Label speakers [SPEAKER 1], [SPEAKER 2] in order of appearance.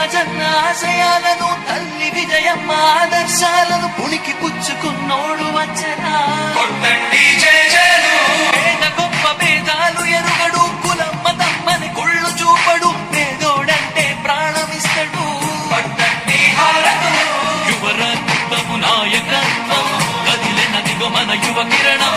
[SPEAKER 1] రాజన్న ఆశయాలను తల్లి విజయమ్మ
[SPEAKER 2] ఆదర్శాలను పుణికి పుచ్చుకున్నోడు
[SPEAKER 1] వచ్చనా గొప్ప భేదాలు ఎరుగడు కులమ్మ తమ్మని కుళ్ళు చూపడు పేదోడంటే ప్రాణమిస్తడు. యువరత్నము నాయకత్వం కదిలెనదిగో మన యువ కిరణం.